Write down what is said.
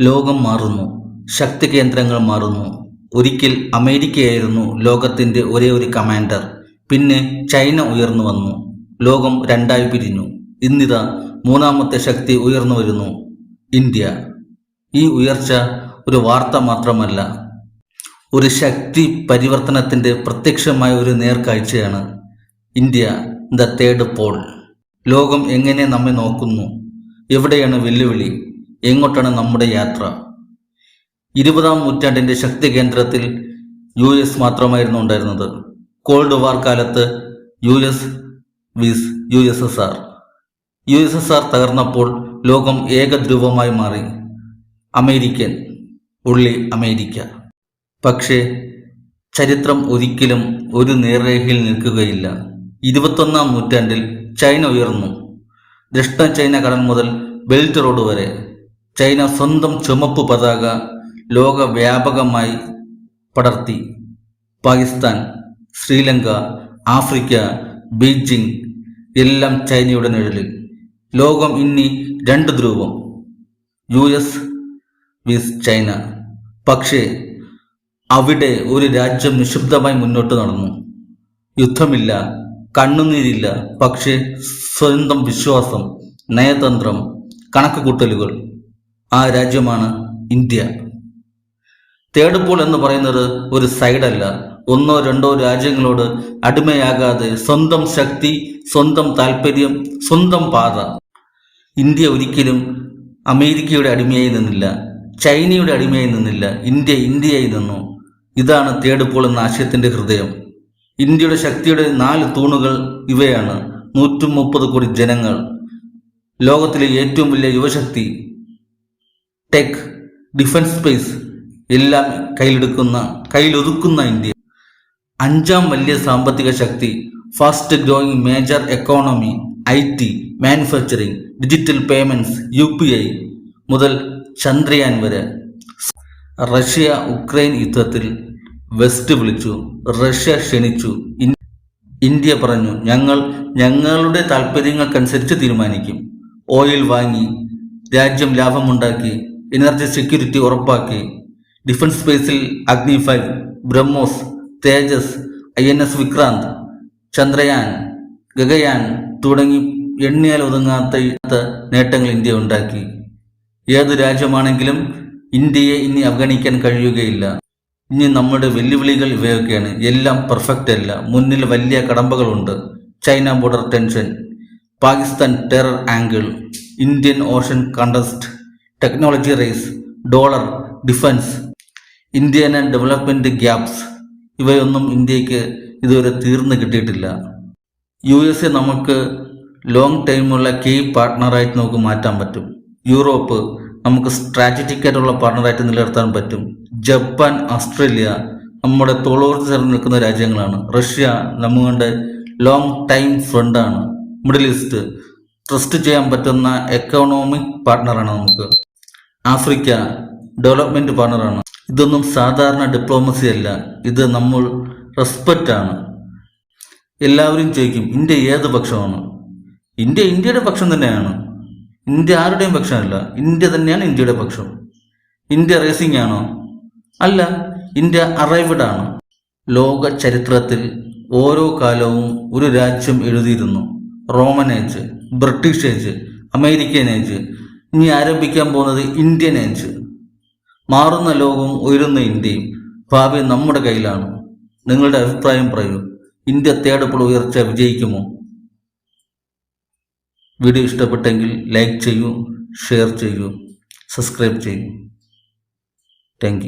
ലോകം മാറുന്നു. ശക്തി കേന്ദ്രങ്ങൾ മാറുന്നു. ഒരിക്കൽ അമേരിക്കയായിരുന്നു ലോകത്തിന്റെ ഒരേ ഒരു കമാൻഡർ. പിന്നെ ചൈന ഉയർന്നു വന്നു. ലോകം രണ്ടായി പിരിഞ്ഞു. ഇന്നിതാ മൂന്നാമത്തെ ശക്തി ഉയർന്നു വരുന്നു. ഇന്ത്യ. ഈ ഉയർച്ച ഒരു വാർത്ത മാത്രമല്ല ഒരു ശക്തി പരിവർത്തനത്തിന്റെ പ്രത്യക്ഷമായ ഒരു നേർക്കാഴ്ചയാണ്. India the third pole. ലോകം എങ്ങനെ നമ്മെ നോക്കുന്നു? എവിടെയാണ് വെല്ലുവിളി? എങ്ങോട്ടാണ് നമ്മുടെ യാത്ര? ഇരുപതാം നൂറ്റാണ്ടിന്റെ ശക്തി കേന്ദ്രത്തിൽ യു എസ് മാത്രമായിരുന്നു ഉണ്ടായിരുന്നത്. കോൾഡ് വാർ കാലത്ത് U S vs U S S R. U S S R തകർന്നപ്പോൾ ലോകം ഏകധ്രുവമായി മാറി. അമേരിക്കൻ ഉള്ളി അമേരിക്ക. പക്ഷേ ചരിത്രം ഒരിക്കലും ഒരു നേർരേഖയിൽ നിൽക്കുകയില്ല. ഇരുപത്തൊന്നാം നൂറ്റാണ്ടിൽ ചൈന ഉയർന്നു. ദക്ഷിണ ചൈന കടൽ മുതൽ ബെൽറ്റ് റോഡ് വരെ. ചൈന സ്വന്തം ചുമപ്പ് പതാക ലോകവ്യാപകമായി പടർത്തി. പാകിസ്ഥാൻ ശ്രീലങ്ക ആഫ്രിക്ക ബീജിംഗ് എല്ലാം ചൈനയുടെ നിഴലിൽ. ലോകം ഇനി രണ്ട് ധ്രുവം യു എസ് വിസ് ചൈന. പക്ഷേ അവിടെ ഒരു രാജ്യം നിശബ്ദമായി മുന്നോട്ട് നടന്നു. യുദ്ധമില്ല കണ്ണുനീരില്ല പക്ഷേ സ്വന്തം വിശ്വാസം നയതന്ത്രം കണക്കുകൂട്ടലുകൾ. ആ രാജ്യമാണ് ഇന്ത്യ. തേർഡ് പോൾ എന്ന് പറയുന്നത് ഒരു സൈഡല്ല ഒന്നോ രണ്ടോ രാജ്യങ്ങളോട് അടിമയാകാതെ സ്വന്തം ശക്തി സ്വന്തം താല്പര്യം സ്വന്തം പാത. ഇന്ത്യ ഒരിക്കലും അമേരിക്കയുടെ അടിമയായി നിന്നില്ല. ചൈനയുടെ അടിമയായി നിന്നില്ല. ഇന്ത്യ ഇന്ത്യയായി നിന്നു. ഇതാണ് തേർഡ് പോൾ എന്ന ആശയത്തിന്റെ ഹൃദയം. ഇന്ത്യയുടെ ശക്തിയുടെ നാല് തൂണുകൾ ഇവയാണ്. നൂറ്റി മുപ്പത് കോടി ജനങ്ങൾ. ലോകത്തിലെ ഏറ്റവും വലിയ യുവശക്തി ടെക് ഡിഫൻസ് സ്പേസ് എല്ലാം കയ്യിലെടുക്കുന്ന കയ്യിലൊതുക്കുന്ന ഇന്ത്യ. അഞ്ചാം വലിയ സാമ്പത്തിക ശക്തി fast growing major economy I T manufacturing digital payments U P I മുതൽ ചന്ദ്രയാൻ വരെ. റഷ്യ ഉക്രൈൻ യുദ്ധത്തിൽ വെസ്റ്റ് വിളിച്ചു റഷ്യ ക്ഷണിച്ചു. ഇന്ത്യ പറഞ്ഞു ഞങ്ങൾ ഞങ്ങളുടെ താല്പര്യങ്ങൾക്കനുസരിച്ച് തീരുമാനിക്കും. ഓയിൽ വാങ്ങി രാജ്യം ലാഭമുണ്ടാക്കി എനർജി സെക്യൂരിറ്റി ഉറപ്പാക്കി. ഡിഫൻസ് സ്പേസിൽ Agni five BrahMos Tejas I N S Vikrant Chandrayaan Gaganyaan തുടങ്ങി എണ്ണിയാൽ ഒതുങ്ങാത്ത നേട്ടങ്ങൾ ഇന്ത്യ ഉണ്ടാക്കി. ഏത് രാജ്യമാണെങ്കിലും ഇന്ത്യയെ ഇനി അവഗണിക്കാൻ കഴിയുകയില്ല. ഇനി നമ്മുടെ വെല്ലുവിളികൾ ഇവയൊക്കെയാണ്. എല്ലാം പെർഫെക്റ്റ് അല്ല. മുന്നിൽ വലിയ കടമ്പകളുണ്ട്. China border tension Pakistan terror angle Indian ocean contest technology race dollar defence Indian and development gaps ഇവയൊന്നും ഇന്ത്യയ്ക്ക് ഇതുവരെ തീർന്നു കിട്ടിയിട്ടില്ല. യു എസ് എ നമുക്ക് ലോങ് ടൈമുള്ള കീ പാർട്ട്ണറായിട്ട് നമുക്ക് മാറ്റാൻ പറ്റും. യൂറോപ്പ് നമുക്ക് സ്ട്രാറ്റജിക് ആയിട്ടുള്ള പാർട്ട്ണറായിട്ട് നിലനിർത്താൻ പറ്റും. ജപ്പാൻ ഓസ്ട്രേലിയ നമ്മുടെ തോളോർത്ത് ചേർന്ന് നിൽക്കുന്ന രാജ്യങ്ങളാണ്. റഷ്യ നമ്മുടെ ലോങ് ടൈം ഫ്രണ്ടാണ് മിഡിൽ ഈസ്റ്റ് ട്രസ്റ്റ് ചെയ്യാൻ പറ്റുന്ന എക്കണോമിക് പാർട്ട്ണറാണ് നമുക്ക്. ആഫ്രിക്ക ഡെവലപ്മെന്റ് പാർട്ണറാണ്. ഇതൊന്നും സാധാരണ ഡിപ്ലോമസി അല്ല. ഇത് നമ്മൾ റെസ്പെക്റ്റ് ആണ്. എല്ലാവരും ചോദിക്കും ഇന്ത്യ ഏത് പക്ഷമാണ്? ഇന്ത്യ ഇന്ത്യയുടെ പക്ഷം തന്നെയാണ്. ഇന്ത്യ ആരുടെയും പക്ഷമല്ല. ഇന്ത്യ തന്നെയാണ് ഇന്ത്യയുടെ പക്ഷം. ഇന്ത്യ റേസിംഗ് ആണോ? അല്ല ഇന്ത്യ അറൈവഡ് ആണ്. ലോക ചരിത്രത്തിൽ ഓരോ കാലവും ഒരു രാജ്യം എഴുതിയിരുന്നു. Roman age British age American age ഇനി ആരംഭിക്കാൻ പോകുന്നത് ഇന്ത്യൻ ഏജ് മാറുന്ന ലോകവും ഉയരുന്ന ഇന്ത്യയും ഭാവി നമ്മുടെ കയ്യിലാണ്. നിങ്ങളുടെ അഭിപ്രായം പറയൂ. ഇന്ത്യ തേടപ്പോൾ ഉയർച്ച വിജയിക്കുമോ? വീഡിയോ ഇഷ്ടപ്പെട്ടെങ്കിൽ ലൈക്ക് ചെയ്യൂ ഷെയർ ചെയ്യൂ സബ്സ്ക്രൈബ് ചെയ്യൂ. താങ്ക്